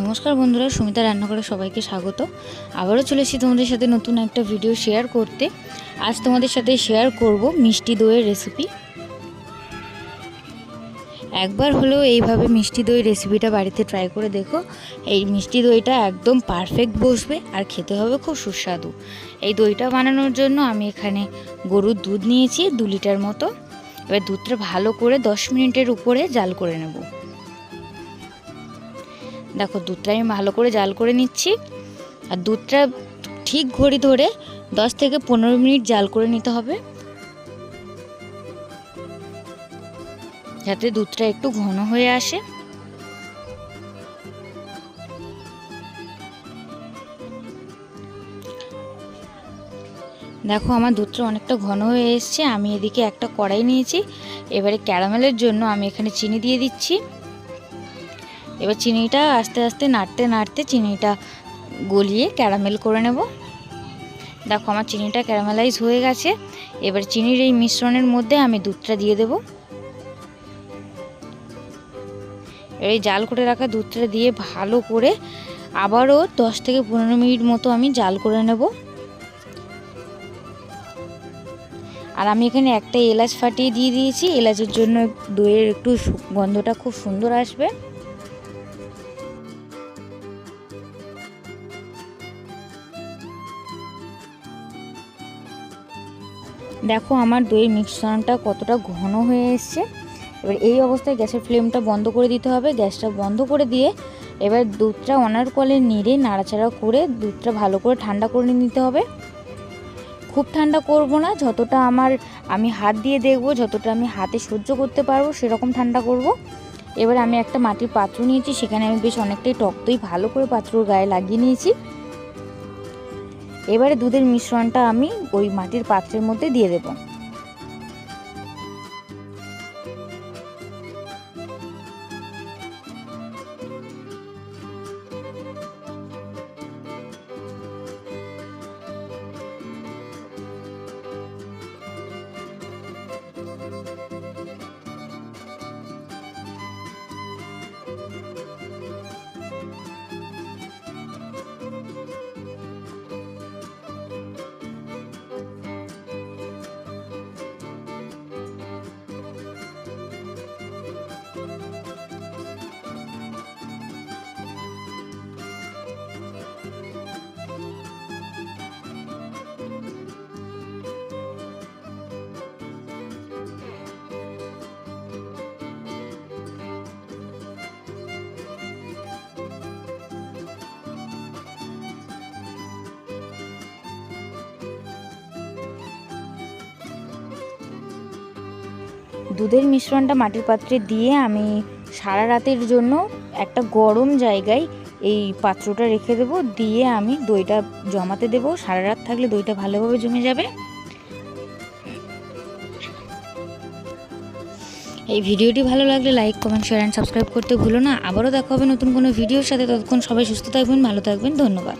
নমস্কার বন্ধুরা, সুমিতা রান্নাঘরে সবাইকে স্বাগত। আবারও চলে এসেছি তোমাদের সাথে নতুন একটা ভিডিও শেয়ার করতে। আজ তোমাদের সাথে শেয়ার করব মিষ্টি দইয়ের রেসিপি একবার হলেও এইভাবে মিষ্টি দই রেসিপিটা বাড়িতে ট্রাই করে দেখো। এই মিষ্টি দইটা একদম পারফেক্ট বসবে আর খেতে হবে খুব সুস্বাদু। এই দইটা বানানোর জন্য আমি এখানে গরুর দুধ নিয়েছি দু লিটার মতো। এবার দুধটা ভালো করে দশ মিনিটের উপরে জাল করে নেব। দেখো দুধটা আমি ভালো করে জাল করে নিচ্ছি। আর দুধটা ঠিক ঘড়ি ধরে দশ থেকে পনেরো মিনিট জাল করে নিতে হবে। যাতে দুধটা একটু ঘন হয়ে আসে। দেখো আমার দুধটা অনেকটা ঘন হয়ে এসছে, আমি এদিকে একটা কড়াই নিয়েছি। এবারে ক্যারামেলের জন্য আমি এখানে চিনি দিয়ে দিচ্ছি। এবার চিনিটা আস্তে আস্তে নাড়তে নাড়তে চিনিটা গলিয়ে ক্যারামেল করে নেব। দেখো আমার চিনিটা ক্যারামেলাইজ হয়ে গেছে। এবার চিনির এই মিশ্রণের মধ্যে আমি দুধটা দিয়ে দেব। এবার এই জাল করে রাখা দুধটা দিয়ে ভালো করে আবারও দশ থেকে পনেরো মিনিট মতো আমি জাল করে নেব। আর আমি এখানে একটা এলাচ ফাটিয়ে দিয়ে দিয়েছি। এলাচের জন্য দইয়ের একটু গন্ধটা খুব সুন্দর আসবে। দেখো আমার দইয়ের মিশ্রণটা কতটা ঘন হয়ে এসছে। এবার এই অবস্থায় গ্যাসের ফ্লেমটা বন্ধ করে দিতে হবে। গ্যাসটা বন্ধ করে দিয়ে এবার দুধটা অনার কলে নেড়ে নাড়াচাড়া করে দুধটা ভালো করে ঠান্ডা করে নিতে হবে। খুব ঠান্ডা করব না, যতটা আমার আমি হাত দিয়ে দেখব, যতটা আমি হাতে সহ্য করতে পারব, সেরকম ঠান্ডা করব। এবার আমি একটা মাটির পাত্র নিয়েছি, সেখানে আমি বেশ অনেকটাই টক দই ভালো করে পাত্রর গায়ে লাগিয়ে নিয়েছি। এবারে দুধের মিশ্রণটা আমি ওই মাটির পাত্রের মধ্যে দিয়ে দেব। দুধের মিশ্রণটা মাটির পাত্রে দিয়ে আমি সারা রাতের জন্য একটা গরম জায়গায় এই পাত্রটা রেখে দেব। দিয়ে আমি দইটা জমাতে দেব। সারা রাত থাকলে দইটা ভালোভাবে জমে যাবে। এই ভিডিওটি ভালো লাগলে like, comment share and subscribe করতে ভুলো না। আবারও দেখা হবে নতুন কোনো ভিডিওর সাথে। ততক্ষণ সবাই সুস্থ থাকবেন, ভালো থাকবেন। ধন্যবাদ।